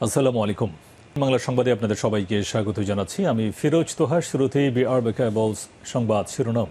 আসসালামু আলাইকুম। বাংলা সংবাদে আপনাদের সবাইকে স্বাগত জানাচ্ছি। আমি ফিরোজ তোহার, শুরুতেই বিআর বেকাবলস সংবাদ শিরোনাম।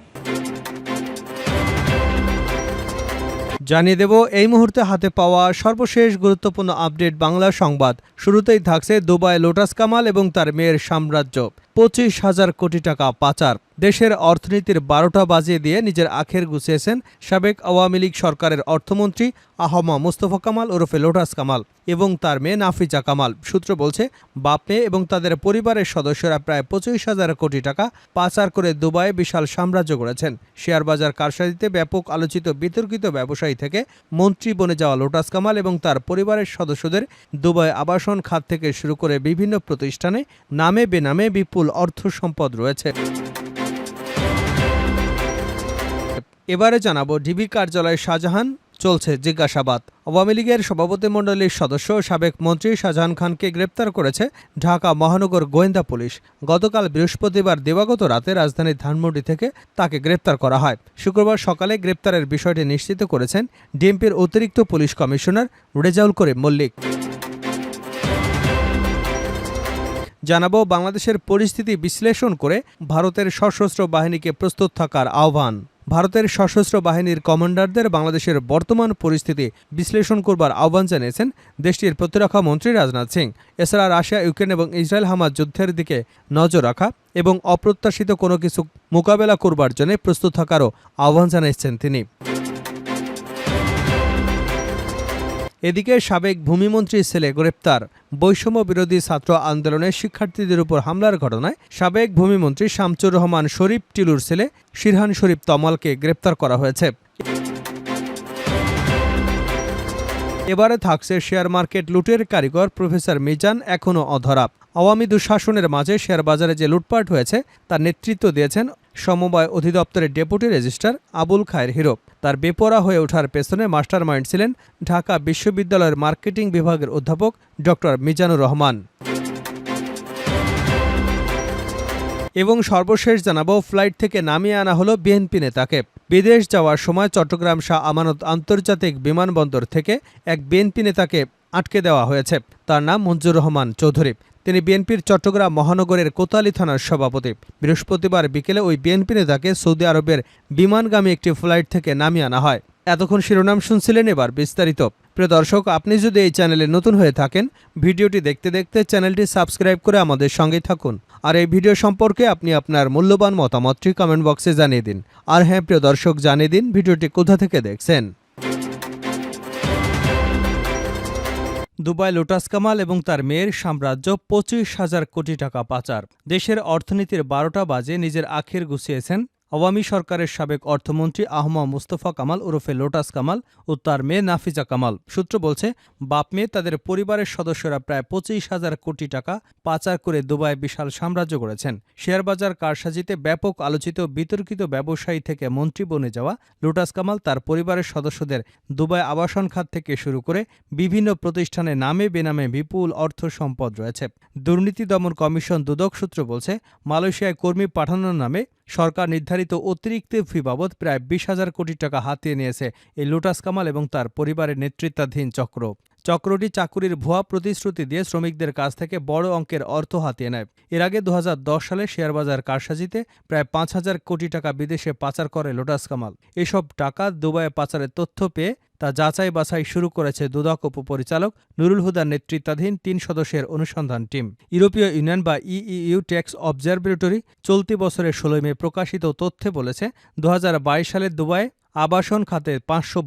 জানিয়ে দেব, এই মুহূর্তে হাতে পাওয়া সর্বশেষ গুরুত্বপূর্ণ আপডেট বাংলা সংবাদ। শুরুতেই থাকছে দুবাই লোটাস কামাল এবং তার মেয়ের সাম্রাজ্য। পঁচিশ হাজার কোটি টাকা পাচার। দেশের অর্থনীতির বারোটা বাজিয়ে দিয়ে নিজের আখের গুছিয়েছেন সাবেক আওয়ামী লীগ সরকারের অর্থমন্ত্রী আহমা মুস্তফা কামাল ওরফে লোটাস কামাল এবং তার মেয়ে নাফিজা কামাল। সূত্র বলছে, বাপ মেয়ে এবং তাদের পরিবারের সদস্যরা প্রায় পঁচিশ হাজার কোটি টাকা পাচার করে দুবাইয়ে বিশাল সাম্রাজ্য গড়েছেন। শেয়ার বাজার কারসাজিতে ব্যাপক আলোচিত বিতর্কিত ব্যবসায়ী থেকে মন্ত্রী বনে যাওয়া লোটাস কামাল এবং তার পরিবারের সদস্যদের দুবাই আবাসন খাত থেকে শুরু করে বিভিন্ন প্রতিষ্ঠানে নামে বেনামে বিপুল অর্থ সম্পদ রয়েছে। এবারে জানাব ডিবি কার্যালয় শাহজাহান, চলছে জিজ্ঞাসাবাদ। আওয়ামী লীগের সভাপতি মণ্ডলীর সদস্য সাবেক মন্ত্রী শাহজাহান খানকে গ্রেপ্তার করেছে ঢাকা মহানগর গোয়েন্দা পুলিশ। গতকাল বৃহস্পতিবার দিবাগত রাতে রাজধানীর ধানমন্ডি থেকে তাকে গ্রেপ্তার করা হয়। শুক্রবার সকালে গ্রেপ্তারের বিষয়টি নিশ্চিত করেছেন ডিএমপির অতিরিক্ত পুলিশ কমিশনার রেজাউল করিম মল্লিক। জানাব বাংলাদেশের পরিস্থিতি বিশ্লেষণ করে ভারতের সশস্ত্র বাহিনীকে প্রস্তুত থাকার আহ্বান। ভারতের সশস্ত্র বাহিনীর কমান্ডারদের বাংলাদেশের বর্তমান পরিস্থিতি বিশ্লেষণ করবার আহ্বান জানিয়েছেন দেশটির প্রতিরক্ষা মন্ত্রী রাজনাথ সিং। এছাড়া রাশিয়া, ইউক্রেন এবং ইসরায়েল হামাজ যুদ্ধের দিকে নজর রাখা এবং অপ্রত্যাশিত কোনো কিছু মোকাবেলা করবার জন্য প্রস্তুত থাকারও আহ্বান জানিয়েছেন তিনি। এদিকে সাবেক ভূমিমন্ত্রীর ছেলে গ্রেপ্তার। বৈষম্য বিরোধী ছাত্র আন্দোলনে শিক্ষার্থীদের উপর হামলার ঘটনায় সাবেক ভূমিমন্ত্রী শামচুর রহমান শরীফ টিলুর ছেলে শিরহান শরীফ তমালকে গ্রেপ্তার করা হয়েছে। এবারে থাকছে শেয়ার মার্কেট লুটের কারিগর প্রফেসর মিজান এখনও অধরা। আওয়ামী দুঃশাসনের মাঝে শেয়ার বাজারে যে লুটপাট হয়েছে, তার নেতৃত্ব দিয়েছেন সমবায় অধিদপ্তরের ডেপুটি রেজিস্ট্রার আবুল খায়ের হিরো তার বেপরা হয়ে ওঠার পেছনে মাস্টার মাইন্ড ছিলেন ঢাকা বিশ্ববিদ্যালয়ের মার্কেটিং বিভাগের অধ্যাপক ডক্টর মিজানুর রহমান। এবং সর্বশেষ জানাব, ফ্লাইট থেকে নামিয়ে আনা হলো বিএনপি নেতাকে। বিদেশ যাওয়ার সময় চট্টগ্রাম শাহ আমানত আন্তর্জাতিক বিমানবন্দর থেকে এক বিএনপি নেতাকে আটকে দেওয়া হয়েছে। তার নাম মঞ্জুর রহমান চৌধুরী। তিনি বিএনপির চট্টগ্রাম মহানগরের কোতালি থানার সভাপতি। বৃহস্পতিবার বিকেলে ওই বিএনপি নেতাকে সৌদি আরবের বিমানগামী একটি ফ্লাইট থেকে নামিয়ে আনা হয়। এতক্ষণ শিরোনাম শুনছিলেন এবার বিস্তারিত। প্রিয় দর্শক, আপনি যদি এই চ্যানেলে নতুন হয়ে থাকেন, ভিডিওটি দেখতে দেখতে চ্যানেলটি সাবস্ক্রাইব করে আমাদের সঙ্গে থাকুন। আর এই ভিডিও সম্পর্কে আপনি আপনার মূল্যবান মতামতটি কমেন্ট বক্সে জানিয়ে দিন। আর হ্যাঁ প্রিয় দর্শক, জানিয়ে দিন ভিডিওটি কোথা থেকে দেখছেন। দুবাই লোটাস কামাল এবং তার মেয়ের সাম্রাজ্য পঁচিশ হাজার কোটি টাকা পাচার। দেশের অর্থনীতির বারোটা বাজে নিজের আখের গুছিয়েছেন আওয়ামী সরকারের সাবেক অর্থমন্ত্রী আহমা মুস্তফা কামাল ওরফে লোটাস কামাল ও তার মেয়ে নাফিজা কামাল। সূত্র বলছে, বাপ মেয়ে তাদের পরিবারের সদস্যরা প্রায় পঁচিশ হাজার কোটি টাকা পাচার করে দুবাই বিশাল সাম্রাজ্য গড়েছেন। শেয়ারবাজার কারসাজিতে ব্যাপক আলোচিত বিতর্কিত ব্যবসায়ী থেকে মন্ত্রী বনে যাওয়া লোটাস কামাল তার পরিবারের সদস্যদের দুবাই আবাসন খাত থেকে শুরু করে বিভিন্ন প্রতিষ্ঠানে নামে বেনামে বিপুল অর্থ সম্পদ রয়েছে। দুর্নীতি দমন কমিশন দুদক সূত্র বলছে, মালয়েশিয়ায় কর্মী পাঠানোর নামে সরকার নির্ধারিত অতিরিক্ত ফি বাবদ প্রায় বিশ হাজার কোটি টাকা হাতিয়ে নিয়েছে। এই লোটাস কামাল এবং তার পরিবারের নেতৃত্বাধীন চক্র। চক্রটি চাকুরির ভুয়া প্রতিশ্রুতি দিয়ে শ্রমিকদের কাছ থেকে বড় অঙ্কের অর্থ হাতিয়ে নেয়। এর আগে দু হাজার দশ সালে শেয়ারবাজার কারসাজিতে প্রায় পাঁচ হাজার কোটি টাকা বিদেশে পাচার করে লোটাস কামাল। এসব টাকা দুবাইয়ে পাচারের তথ্য পেয়ে তা যাচাই বাছাই শুরু করেছে দুদক উপপরিচালক নুরুল হুদার নেতৃত্বাধীন তিন সদস্যের অনুসন্ধান টিম। ইউরোপীয় ইউনিয়ন বা ইইউ ট্যাক্স অবজারভেটরি চলতি বছরের ষোলোই মে প্রকাশিত তথ্যে বলেছে দু সালে দুবাই আবাসন খাতে পাঁচশো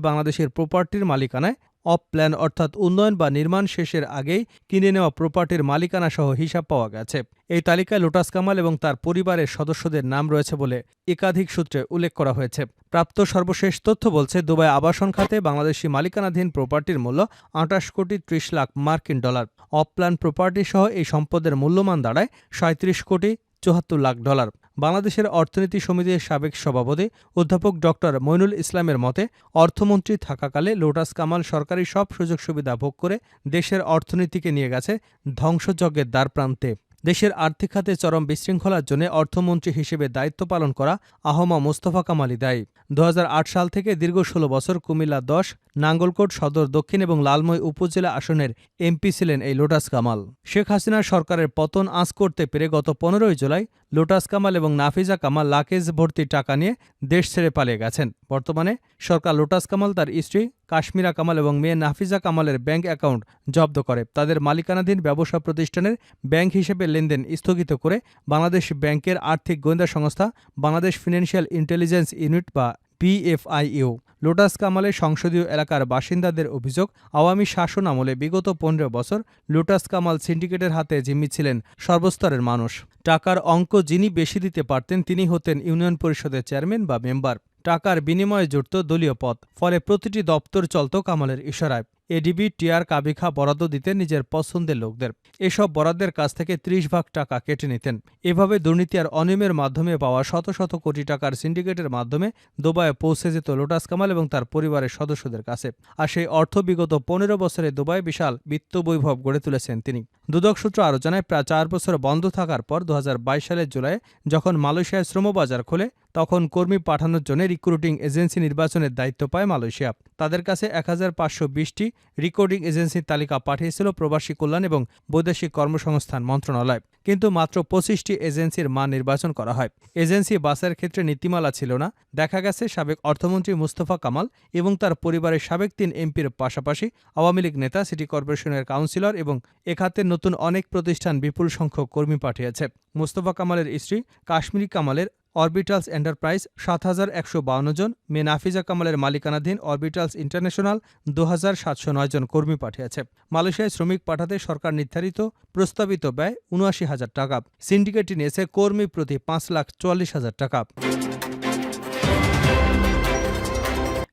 বাংলাদেশের প্রপার্টির মালিকানায় অফ প্ল্যান অর্থাৎ উন্নয়ন বা নির্মাণ শেষের আগেই কিনে নেওয়া প্রপার্টির মালিকানা সহ হিসাব পাওয়া গেছে। এই তালিকায় লোটাস কামাল এবং তার পরিবারের সদস্যদের নাম রয়েছে বলে একাধিক সূত্রে উল্লেখ করা হয়েছে। প্রাপ্ত সর্বশেষ তথ্য বলছে, দুবাই আবাসন খাতে বাংলাদেশি মালিকানাধীন প্রপার্টির মূল্য আটাশ কোটি ত্রিশ লাখ মার্কিন ডলার। অফ প্ল্যান প্রপার্টি সহ এই সম্পদের মূল্যমান দাঁড়ায় সাঁত্রিশ কোটি চুয়াত্তর লাখ ডলার। বাংলাদেশের অর্থনীতি সমিতির সাবেক সভাপতি অধ্যাপক ডক্টর মইনুল ইসলামের মতে, অর্থমন্ত্রী থাকাকালে লোটাস কামাল সরকারি সব সুযোগ সুবিধা ভোগ করে দেশের অর্থনীতিকে নিয়ে গেছে ধ্বংসযজ্ঞের দ্বারপ্রান্তে দেশের আর্থিক খাতে চরম বিশৃঙ্খলার জন্য অর্থমন্ত্রী হিসেবে দায়িত্ব পালন করা আহমা মোস্তফা কামালি দায়ী। দু সাল থেকে দীর্ঘ ষোলো বছর কুমিল্লা দশ, নাঙ্গলকোট সদর দক্ষিণ এবং লালময় উপজেলা আসনের এমপি ছিলেন এই লোটাস কামাল। শেখ হাসিনার সরকারের পতন আঁচ করতে পেরে গত পনেরোই জুলাই লোটাস কামাল এবং নাফিজা কামাল লাকেজ ভর্তি টাকা নিয়ে দেশ ছেড়ে পালিয়ে গেছেন। বর্তমানে সরকার লোটাস কামাল, তার স্ত্রী কাশ্মীরা কামাল এবং মেয়ে নাফিজা কামালের ব্যাংক অ্যাকাউন্ট জব্দ করে। তাদের মালিকানাধীন ব্যবসা প্রতিষ্ঠানের ব্যাংক হিসেবে লেনদেন স্থগিত করে বাংলাদেশ ব্যাংকের আর্থিক গোয়েন্দা সংস্থা বাংলাদেশ ফিনান্সিয়াল ইন্টেলিজেন্স ইউনিট বা পিএফআইইউ লোটাস কামালের সংসদীয় এলাকার বাসিন্দাদের অভিযোগ, আওয়ামী শাসন আমলে বিগত পনেরো বছর লোটাস কামাল সিন্ডিকেটের হাতে জিম্মি ছিলেন সর্বস্তরের মানুষ। টাকার অঙ্ক যিনি বেশি দিতে পারতেন, তিনি হতেন ইউনিয়ন পরিষদের চেয়ারম্যান বা মেম্বার। টাকার বিনিময়ে জুটত দলীয় পথ ফলে প্রতিটি দপ্তর চলত কামালের ইশারায়। এডিবি টিআর কাবিখা বরাদ্দ দিতেন নিজের পছন্দের লোকদের। এসব বরাদ্দের কাছ থেকে ত্রিশ ভাগ টাকা কেটে নিতেন। এভাবে দুর্নীতি আর অনিয়মের মাধ্যমে পাওয়া শত শত কোটি টাকার সিন্ডিকেটের মাধ্যমে দুবাইয়ে পৌঁছে যেত লোটাস কামাল এবং তার পরিবারের সদস্যদের কাছে। আর সেই অর্থ বিগত পনেরো বছরে দুবাই বিশাল বিত্ত বৈভব গড়ে তুলেছেন তিনি। দুদক সূত্র আরও জানায় প্রায় চার বছর বন্ধ থাকার পর দু হাজার বাইশ সালের জুলাই যখন মালয়েশিয়ায় শ্রমবাজার খোলে তখন কর্মী পাঠানোর জন্য রিক্রুটিং এজেন্সি নির্বাচনের দায়িত্ব পায় মালয়েশিয়া। তাদের কাছে এক হাজার পাঁচশো বিশটি রিক্রুটিং এজেন্সির তালিকা পাঠিয়েছিল প্রবাসী কল্যাণ এবং বৈদেশিক কর্মসংস্থান মন্ত্রণালয়। কিন্তু মাত্র পঁচিশটি এজেন্সির মান নির্বাচন করা হয়। এজেন্সি বাসের ক্ষেত্রে নীতিমালা ছিল না। দেখা গেছে সাবেক অর্থমন্ত্রী মুস্তফা কামাল এবং তার পরিবারের সাবেক তিন এমপির পাশাপাশি আওয়ামী লীগ নেতা সিটি কর্পোরেশনের কাউন্সিলর এবং এ খাতে নতুন অনেক প্রতিষ্ঠান বিপুল সংখ্যক কর্মী পাঠিয়েছে। মুস্তফা কামালের স্ত্রী কাশ্মীরি কামালের অরবিটালস এন্টারপ্রাইজ সাত হাজার একশো বাউন্ন জন। মে নাফিজা কামালের মালিকানাধীন অরবিটালস ইন্টারন্যাশনাল দু হাজার সাতশো নয় জন কর্মী পাঠিয়েছে। মালয়েশিয়ায় শ্রমিক পাঠাতে সরকার নির্ধারিত প্রস্তাবিত ব্যয় উনআশি হাজার টাকা। সিন্ডিকেটটি নিয়েছে কর্মী প্রতি পাঁচ লাখ চুয়াল্লিশ হাজার টাকা।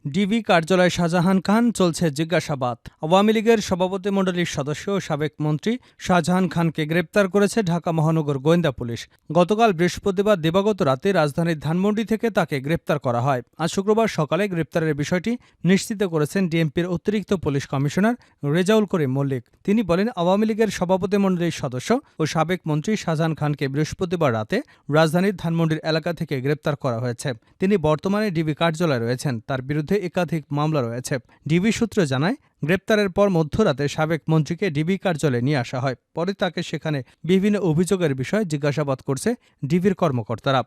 ডিবি কার্যালয় শাহজাহান খান চলছে জিজ্ঞাসাবাদ। আওয়ামী লীগের সভাপতিমণ্ডলীর সদস্য ও সাবেক মন্ত্রী শাহজাহান খানকে গ্রেপ্তার করেছে ঢাকা মহানগর গোয়েন্দা পুলিশ। গতকাল বৃহস্পতিবার দিবাগত রাতে রাজধানীর ধানমন্ডি থেকে তাকে গ্রেপ্তার করা হয়। আজ শুক্রবার সকালে গ্রেপ্তারের বিষয়টি নিশ্চিত করেছেন ডিএমপির অতিরিক্ত পুলিশ কমিশনার রেজাউল করিম মল্লিক। তিনি বলেন, আওয়ামী লীগের সভাপতিমণ্ডলীর সদস্য ও সাবেক মন্ত্রী শাহজাহান খানকে বৃহস্পতিবার রাতে রাজধানীর ধানমন্ডির এলাকা থেকে গ্রেপ্তার করা হয়েছে। তিনি বর্তমানে ডিবি কার্যালয়ে রয়েছেন। তার বিরুদ্ধে একাধিক মামলা রয়েছে। ডিবি সূত্র জানায়, গ্রেপ্তারের পর মধ্যরাতে সাবেক মন্ত্রীকে ডিবি কার্যালয়ে নিয়ে আসা হয়। পরে তাকে সেখানে বিভিন্ন অভিযোগের বিষয়ে জিজ্ঞাসাবাদ করছে ডিবির কর্মকর্তারা।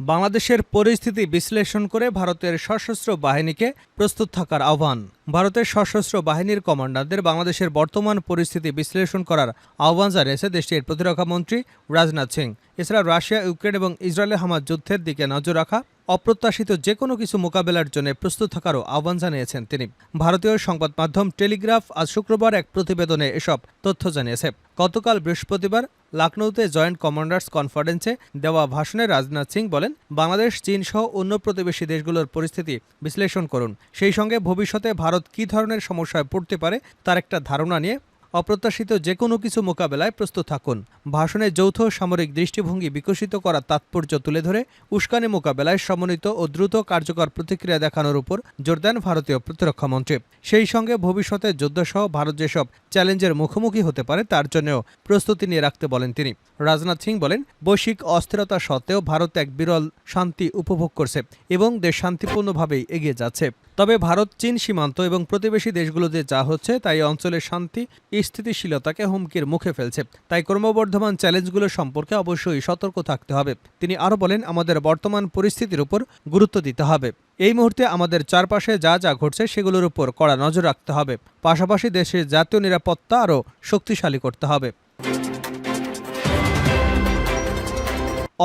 বাংলাদেশের পরিস্থিতি বিশ্লেষণ করে ভারতের সশস্ত্র বাহিনীকে প্রস্তুত থাকার আহ্বান। ভারতের সশস্ত্র বাহিনীর কমান্ডারদের বাংলাদেশের বর্তমান পরিস্থিতি বিশ্লেষণ করার আহ্বান জানিয়েছে দেশটির প্রতিরক্ষা মন্ত্রী রাজনাথ সিং। এছাড়া রাশিয়া, ইউক্রেন এবং ইসরায়েলের হামাজ যুদ্ধের দিকে নজর রাখা অপ্রত্যাশিত যে কোনো কিছু মোকাবেলার জন্য প্রস্তুত থাকারও আহ্বান জানিয়েছেন তিনি। ভারতীয় সংবাদ মাধ্যম টেলিগ্রাফ আজ শুক্রবার এক প্রতিবেদনে এসব তথ্য জানিয়েছে। গতকাল বৃহস্পতিবার লখনৌতে জয়েন্ট কমান্ডার্স কনফারেন্সে দেওয়া ভাষণে রাজনাথ সিং বলেন, বাংলাদেশ, চীন সহ অন্য প্রতিবেশী দেশগুলোর পরিস্থিতি বিশ্লেষণ করুন। সেই সঙ্গে ভবিষ্যতে ভারত কী ধরনের সমস্যায় পড়তে পারে তার একটা ধারণা নিয়ে অপ্রত্যাশিত যে কোনো কিছু মোকাবেলায় প্রস্তুত থাকুন। ভাষণে যৌথ সামরিক দৃষ্টিভঙ্গি বিকশিত করার তাৎপর্য তুলে ধরে উস্কানি মোকাবেলায় সমন্বিত ও দ্রুত কার্যকর প্রতিক্রিয়া দেখানোর উপর জোর দেন ভারতীয় প্রতিরক্ষামন্ত্রী সেই সঙ্গে ভবিষ্যতে যুদ্ধসহ ভারত যেসব চ্যালেঞ্জের মুখোমুখি হতে পারে তার জন্যও প্রস্তুতি নিয়ে রাখতে বলেন তিনি। রাজনাথ সিং বলেন, বৈশ্বিক অস্থিরতা সত্ত্বেও ভারত এক বিরল শান্তি উপভোগ করছে এবং দেশ শান্তিপূর্ণভাবেই এগিয়ে যাচ্ছে। তবে ভারত, চীন সীমান্ত এবং প্রতিবেশী দেশগুলোতে যা হচ্ছে, তাই অঞ্চলের শান্তি, স্থিতিশীলতাকে হুমকির মুখে ফেলছে। তাই ক্রমবর্ধমান চ্যালেঞ্জগুলো সম্পর্কে অবশ্যই সতর্ক থাকতে হবে। তিনি আরও বলেন, আমাদের বর্তমান পরিস্থিতির উপর গুরুত্ব দিতে হবে। এই মুহূর্তে আমাদের চারপাশে যা যা ঘটছে, সেগুলোর উপর কড়া নজর রাখতে হবে। পাশাপাশি দেশের জাতীয় নিরাপত্তা আরও শক্তিশালী করতে হবে।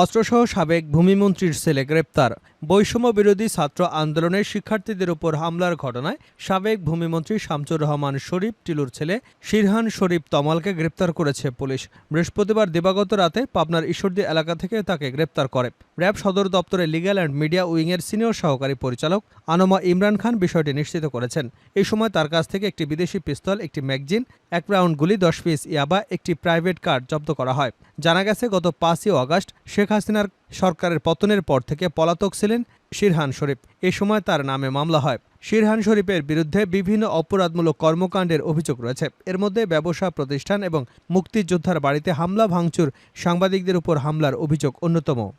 অস্ত্রসহ সাবেক ভূমিমন্ত্রীর ছেলে গ্রেপ্তার। বৈষম্য বিরোধী ছাত্র আন্দোলনের শিক্ষার্থীদের উপর হামলার ঘটনায় সাবেক ভূমিমন্ত্রী শামসুর রহমান শরীফ, টিলুর ছেলে শিরহান শরীফ তমালকে গ্রেপ্তার করেছে পুলিশ। বৃহস্পতিবার দিবাগত রাতে পাবনার ঈশ্বরদী এলাকা থেকে তাকে গ্রেপ্তার করে। র্যাব সদর দপ্তরের লিগ্যাল অ্যান্ড মিডিয়া উইংয়ের সিনিয়র সহকারী পরিচালক আনোমা ইমরান খান বিষয়টি নিশ্চিত করেছেন। এই সময় তার কাছ থেকে একটি বিদেশি পিস্তল, একটি ম্যাগজিন, এক রাউন্ড গুলি, দশ পিস ইয়াবা, একটি প্রাইভেট কার জব্দ করা হয়। জানা গেছে, গত পাঁচই আগস্ট শেখ হাসিনার সরকারের পতনের পর থেকে পলাতক ছিলেন শিরহান শরীফ। এ সময় তার নামে মামলা হয়। শিরহান শরীফের বিরুদ্ধে বিভিন্ন অপরাধমূলক কর্মকাণ্ডের অভিযোগ রয়েছে। এর মধ্যে ব্যবসা প্রতিষ্ঠান এবং মুক্তিযোদ্ধার বাড়িতে হামলা, ভাঙচুর, সাংবাদিকদের উপর হামলার অভিযোগ অন্যতম।